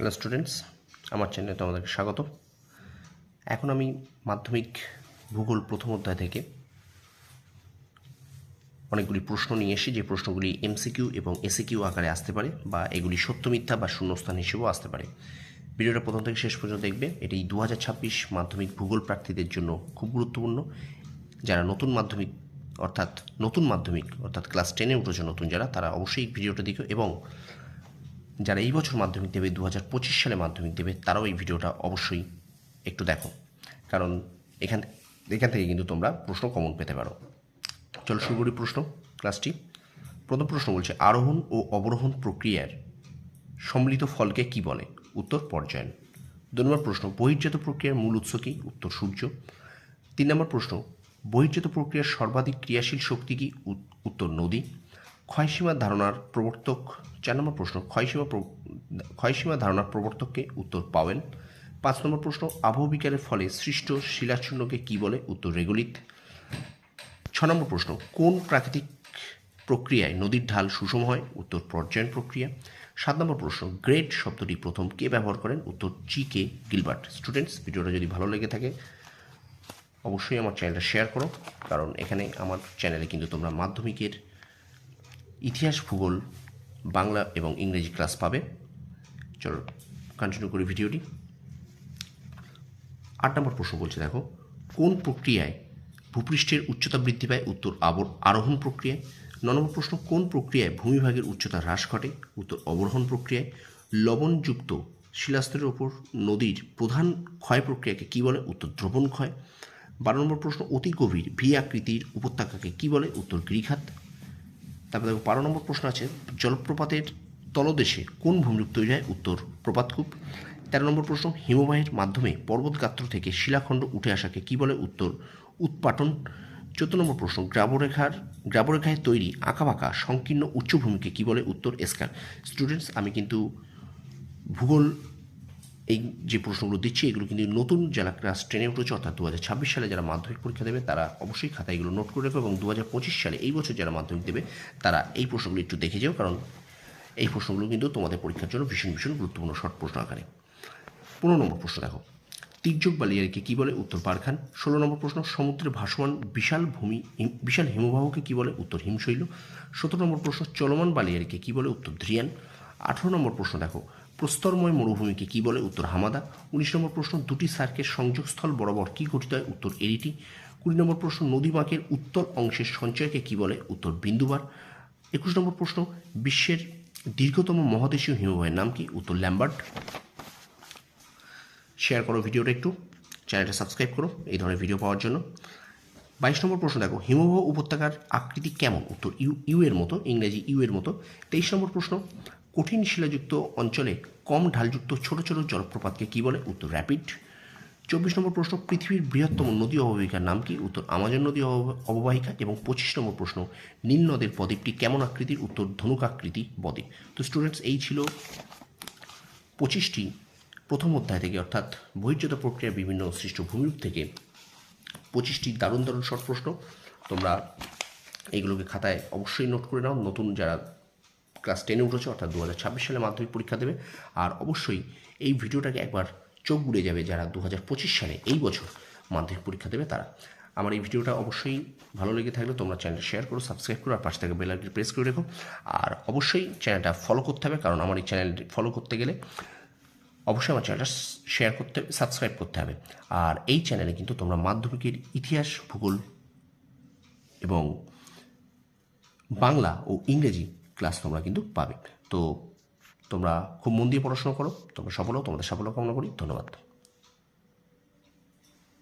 Hello students আমার চ্যানেলে তোমাদেরকে স্বাগত। এখন আমি মাধ্যমিক ভূগোল প্রথম অধ্যায় থেকে অনেকগুলি প্রশ্ন নিয়ে এসে যে প্রশ্নগুলি এমসিকিউ এবং এসিকিউ আকারে আসতে পারে বা এগুলি সত্য মিথ্যা বা শূন্যস্থান হিসেবেও আসতে পারে। ভিডিওটা প্রথম থেকে শেষ পর্যন্ত দেখবে। এটি দু হাজার ছাব্বিশ মাধ্যমিক ভূগোল প্রার্থীদের জন্য খুব গুরুত্বপূর্ণ। যারা নতুন মাধ্যমিক, অর্থাৎ নতুন মাধ্যমিক, অর্থাৎ ক্লাস টেনে উঠেছে নতুন যারা, তারা অবশ্যই ভিডিওটা দেখো এবং যারা এই বছর মাধ্যমিক দেবে দু হাজার পঁচিশ সালে মাধ্যমিক দেবে, তারাও এই ভিডিওটা অবশ্যই একটু দেখো। কারণ এখান এখান থেকে কিন্তু তোমরা প্রশ্ন কমন পেতে পারো। চলো শুরু করি প্রশ্ন ক্লাসটি প্রথম প্রশ্ন বলছে, আরোহণ ও অবরোহণ প্রক্রিয়ার সম্মিলিত ফলকে কি বলে? উত্তর, পর্যায়ন। দু নম্বর প্রশ্ন, বহির্জাত প্রক্রিয়ার মূল উৎস কি? উত্তর, সূর্য। তিন নম্বর প্রশ্ন, বহির্জাত প্রক্রিয়ার সর্বাধিক ক্রিয়াশীল শক্তি কি? উত- উত্তর, নদী। ক্ষয়সীমা ধারণার প্রবর্তক, চার নম্বর প্রশ্ন, ক্ষয়সীমা ক্ষয়সীমা ধারণার প্রবর্তককে উত্তর পাওয়েল পাঁচ নম্বর প্রশ্ন আবহবিকারের ফলে সৃষ্ট শিলাচূর্ণকে কি বলে উত্তর রেগুলিত। ছ নম্বর প্রশ্ন, কোন প্রাকৃতিক প্রক্রিয়ায় নদীর ঢাল সুষম হয়? উত্তর, পর্যায়ন প্রক্রিয়া। সাত নম্বর প্রশ্ন গ্রেড শব্দটি প্রথম কে ব্যবহার করেন? উত্তর, জি কে গিলবার্ট। স্টুডেন্টস ভিডিওটা যদি ভালো লেগে থাকে, অবশ্যই আমার চ্যানেলটা শেয়ার করো, কারণ এখানে আমার চ্যানেলে কিন্তু তোমরা মাধ্যমিকের ইতিহাস, ভূগোল, বাংলা এবং ইংরেজি ক্লাস পাবে। চলো কন্টিনিউ করি ভিডিওটি আট নম্বর প্রশ্ন বলছে, দেখো, কোন প্রক্রিয়ায় ভূপৃষ্ঠের উচ্চতা বৃদ্ধি পায়? উত্তর, আবর আরোহণ প্রক্রিয়ায়। ন নম্বর প্রশ্ন, কোন প্রক্রিয়ায় ভূমিভাগের উচ্চতা হ্রাস ঘটে? উত্তর, অবরোহণ প্রক্রিয়ায়। লবণযুক্ত শিলাস্তরের ওপর নদীর প্রধান ক্ষয় প্রক্রিয়াকে কী বলে? উত্তর, দ্রবণ ক্ষয়। বারো নম্বর প্রশ্ন, অতি গভীর ভি আকৃতির উপত্যকাকে কী বলে? উত্তর গিরিখাত তারপর দেখো বারো নম্বর প্রশ্ন আছে, জলপ্রপাতের তলদেশে কোন ভূমিরূপ তৈরি হয়? উত্তর প্রপাতকূপ তেরো নম্বর প্রশ্ন, হিমবাহের মাধ্যমে পর্বতগাত্র থেকে শিলাখণ্ড উঠে আসাকে কী বলে? উত্তর, উৎপাটন। চোদ্দ নম্বর প্রশ্ন, গ্রাবরেখার, গ্রাবরেখায় তৈরি আঁকাবাঁকা সংকীর্ণ উচ্চভূমিকে কী বলে? উত্তর এসকার স্টুডেন্টস, আমি কিন্তু ভূগোল এই যে প্রশ্নগুলো দিচ্ছি, এগুলো কিন্তু নতুন যারা ক্লাস টেনে উঠেছে, অর্থাৎ দু হাজার ছাব্বিশ সালে যারা মাধ্যমিক পরীক্ষা দেবে, তারা অবশ্যই খাতায় এগুলো নোট করে রাখবে এবং দু হাজার পঁচিশ সালে এই বছর যারা মাধ্যমিক দেবে, তারা এই প্রশ্নগুলো একটু দেখে যাও, কারণ এই প্রশ্নগুলো কিন্তু তোমাদের পরীক্ষার জন্য ভীষণ ভীষণ গুরুত্বপূর্ণ শর্ট প্রশ্ন আকারে। পনেরো নম্বর প্রশ্ন দেখো। তির্যক বালিয়ারিকে কী বলে উত্তর পারখান? ষোলো নম্বর প্রশ্ন সমুদ্রে ভাসমান বিশাল ভূমি, বিশাল হিমবাহকে কী বলে উত্তর হিমশৈল? সতেরো নম্বর প্রশ্ন, চলমান বালিয়ারিকে কী বলে উত্তর ধ্রিয়ান আঠেরো নম্বর প্রশ্ন দেখো। প্রস্তরময় মরুভূমিকে কী বলে উত্তর হামাদা? উনিশ নম্বর প্রশ্ন, দুটি সার্কের সংযোগস্থল বরাবর কী গঠিত হয়? উত্তর এরিটি। কুড়ি নম্বর প্রশ্ন নদী বাঁকের উত্তর অংশের সঞ্চয়কে কী বলে? উত্তর বিন্দুবার। একুশ নম্বর প্রশ্ন, বিশ্বের দীর্ঘতম মহাদেশীয় হিমবাহের নাম কি? উত্তর ল্যাম্বার্ট শেয়ার করো ভিডিওটা একটু। চ্যানেলটা সাবস্ক্রাইব করো এই ধরনের ভিডিও পাওয়ার জন্য। বাইশ নম্বর প্রশ্ন, দেখো, হিমবাহ উপত্যকার আকৃতি কেমন? উত্তর ইউ ইউ এর মতো, ইংরেজি ইউ এর মতো। তেইশ নম্বর প্রশ্ন কঠিন শিলাযুক্ত অঞ্চলে কম ঢালযুক্ত ছোট ছোট জলপ্রপাতকে কী বলে? উত্তর র্যাপিড চব্বিশ নম্বর প্রশ্ন, পৃথিবীর বৃহত্তম নদী অববাহিকার নাম কি? উত্তর, আমাজন নদী অব- অববাহিকা। এবং পঁচিশ নম্বর প্রশ্ন নীল নদের বদ্বীপটি কেমন আকৃতির? উত্তর, ধনুক আকৃতি বদ্বীপ। তো স্টুডেন্টস এই ছিল পঁচিশটি প্রথম অধ্যায় থেকে, অর্থাৎ বহির্জাত প্রক্রিয়ার বিভিন্ন সৃষ্ট ভূমিরূপ থেকে পঁচিশটি দারুণ দারুণ শর্ট প্রশ্ন। তোমরা এইগুলোকে খাতায় অবশ্যই নোট করে নাও। নতুন যারা ক্লাস টেনে উঠেছে, অর্থাৎ দু হাজার ছাব্বিশ সালে মাধ্যমিক পরীক্ষা দেবে। আর অবশ্যই এই ভিডিওটাকে একবার চোখ বুড়ে যাবে যারা দু হাজার পঁচিশ সালে এই বছর মাধ্যমিক পরীক্ষা দেবে তারা। আমার এই ভিডিওটা অবশ্যই ভালো লেগে থাকলে তোমরা চ্যানেলটা শেয়ার করো সাবস্ক্রাইব করো, আর পাশে থেকে বেল প্রেস করে রেখো। আর অবশ্যই চ্যানেলটা ফলো করতে হবে, কারণ আমার এই চ্যানেল ফলো করতে গেলে অবশ্যই আমার চ্যানেলটা শেয়ার করতে সাবস্ক্রাইব করতে হবে। আর এই চ্যানেলে কিন্তু তোমরা মাধ্যমিকের ইতিহাস, ভূগোল এবং বাংলা ও ইংরেজি ক্লাস তোমরা কিন্তু পাবে। তো তোমরা খুব মন দিয়ে পড়াশোনা করো, তোমরা সফল হও, তোমাদের সাফল্য কামনা করি, ধন্যবাদ।